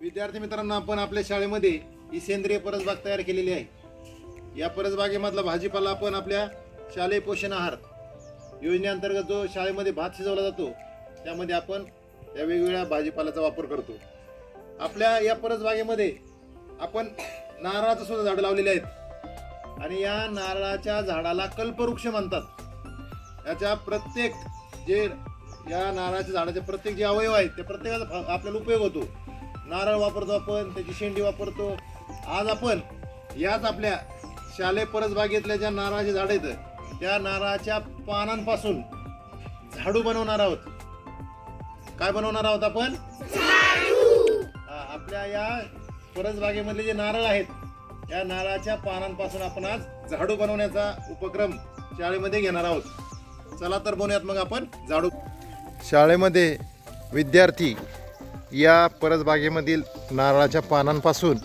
विद्यार्थी मित्रांनो आपण आपल्या शाळेमध्ये ही सेंद्रिय परसबाग तयार केलेली आहे. या परसबागेमधला भाजीपाला आपण आपल्या शालेय पोषण आहार योजनेअंतर्गत जो शाळेमध्ये भात शिजवला जातो त्यामध्ये आपण या वेगवेगळ्या भाजीपाल्याचा वापर करतो. आपल्या या परसबागेमध्ये आपण नारळाचं सुद्धा झाडं लावलेली आहेत. आणि या नारळाच्या झाडाला कल्पवृक्ष म्हणतात. याच्या प्रत्येक जे या नारळाच्या झाडाचे प्रत्येक जे अवयव आहेत ते प्रत्येकाचा आपल्याला उपयोग होतो. नारळ वापरतो आपण त्याची शेंडी वापरतो. आज आपण याच आपल्या शालेय परसबागेतल्या ज्या नारळाची झाड आहेत त्या नारळाच्या पानांपासून झाडू बनवणार आहोत. काय बनवणार आहोत आपण? आपल्या या परसबागेमधले जे नारळ आहेत या नारळाच्या पानांपासून आपण आज झाडू बनवण्याचा उपक्रम शाळेमध्ये घेणार आहोत. चला तर बनवूयात मग आपण झाडू. शाळेमध्ये विद्यार्थी या परसबागेमधील नारळाच्या पानांपासून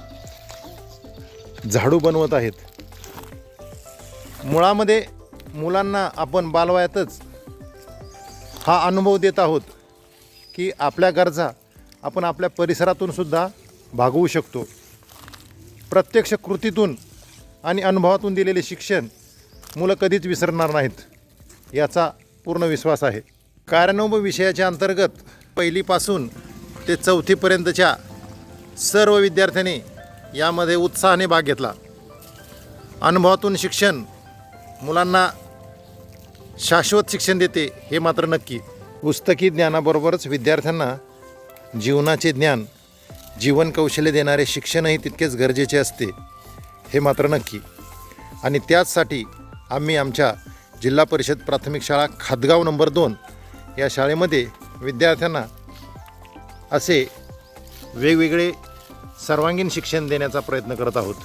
झाडू बनवत आहेत. मुळामध्ये मुलांना आपण बालवयातच हा अनुभव देत आहोत की आपल्या गरजा आपण आपल्या परिसरातून सुद्धा भागवू शकतो. प्रत्यक्ष कृतीतून आणि अनुभवातून दिलेले शिक्षण मुलं कधीच विसरणार नाहीत याचा पूर्ण विश्वास आहे. कार्यानुभव विषयाच्या अंतर्गत पहिलीपासून ते चौथीपर्यंतच्या सर्व विद्यार्थ्यांनी यामध्ये उत्साहाने भाग घेतला. अनुभवातून शिक्षण मुलांना शाश्वत शिक्षण देते हे मात्र नक्की. पुस्तकी ज्ञानाबरोबरच विद्यार्थ्यांना जीवनाचे ज्ञान जीवन कौशल्य देणारे शिक्षणही तितकेच गरजेचे असते हे मात्र नक्की. आणि त्याचसाठी आम्ही आमच्या जिल्हा परिषद प्राथमिक शाळा खादगाव नंबर दोन या शाळेमध्ये विद्यार्थ्यांना असे वेगवेगळे सर्वांगीण शिक्षण देण्याचा प्रयत्न करत आहोत.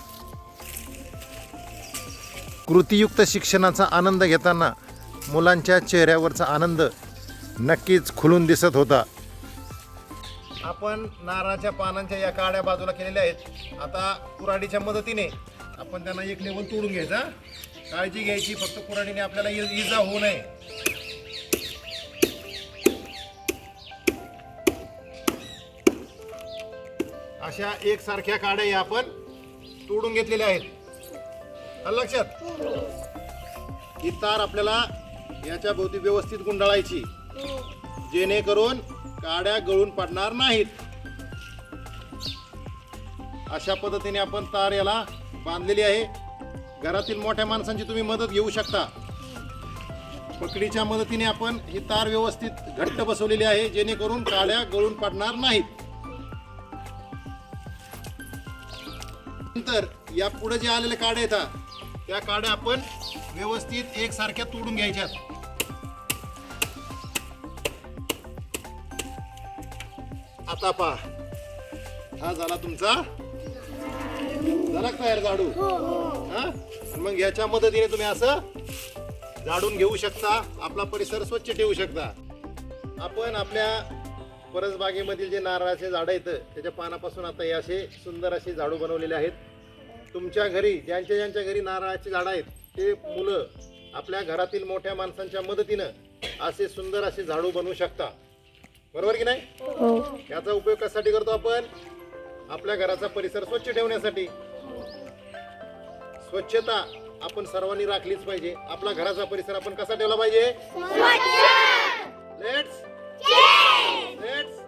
कृतीयुक्त शिक्षणाचा आनंद घेताना मुलांच्या चेहऱ्यावरचा आनंद नक्कीच खुलून दिसत होता. आपण नारळाच्या पानांच्या या काड्या बाजूला केलेल्या आहेत. आता कुऱ्हाडीच्या मदतीने आपण त्यांना एक लेवल तोडून घ्यायचा काळजी घ्यायची फक्त कुऱ्हाडीने आपल्याला इजा होऊ नये. अशा एकसारख्या काड्या या आपण तोडून घेतलेल्या आहेत. आलं लक्षात? ही तार आपल्याला याच्या भोवती व्यवस्थित गुंडाळायची. जेणेकरून काड्या गळून पडणार नाहीत. अशा पद्धतीने आपण तार याला बांधलेली आहे. घरातील मोठ्या माणसांची तुम्ही मदत घेऊ शकता. पकडीच्या मदतीने आपण ही तार व्यवस्थित घट्ट बसवलेली आहे. जेणेकरून काड्या गळून पडणार नाहीत. नंतर या पुढे जे आलेले काड्या येतात त्या काड्या आपण व्यवस्थित एकसारख्या तोडून घ्यायच्यात. आता पहा. हा झाला तुमचा? झाला का तयार झाडू? हा आणि मग ह्याच्या मदतीने तुम्ही असं झाडून घेऊ शकता आपला परिसर स्वच्छ ठेवू शकता. आपण आपल्या परसबागेमधील जे नारळाचे झाडं आहेत त्याच्या पानापासून आता हे असे सुंदर असे झाडू बनवलेले आहेत. तुमच्या घरी ज्यांच्या ज्यांच्या घरी नारळाची झाडं आहेत ते मुलं आपल्या घरातील मोठ्या माणसांच्या मदतीनं असे सुंदर असे झाडू बनवू शकता. बरोबर की नाही? याचा उपयोग कशासाठी करतो आपण? आपल्या घराचा परिसर स्वच्छ ठेवण्यासाठी. स्वच्छता आपण सर्वांनी राखलीच पाहिजे. आपला घराचा परिसर आपण कसा ठेवला पाहिजे? Let's Let's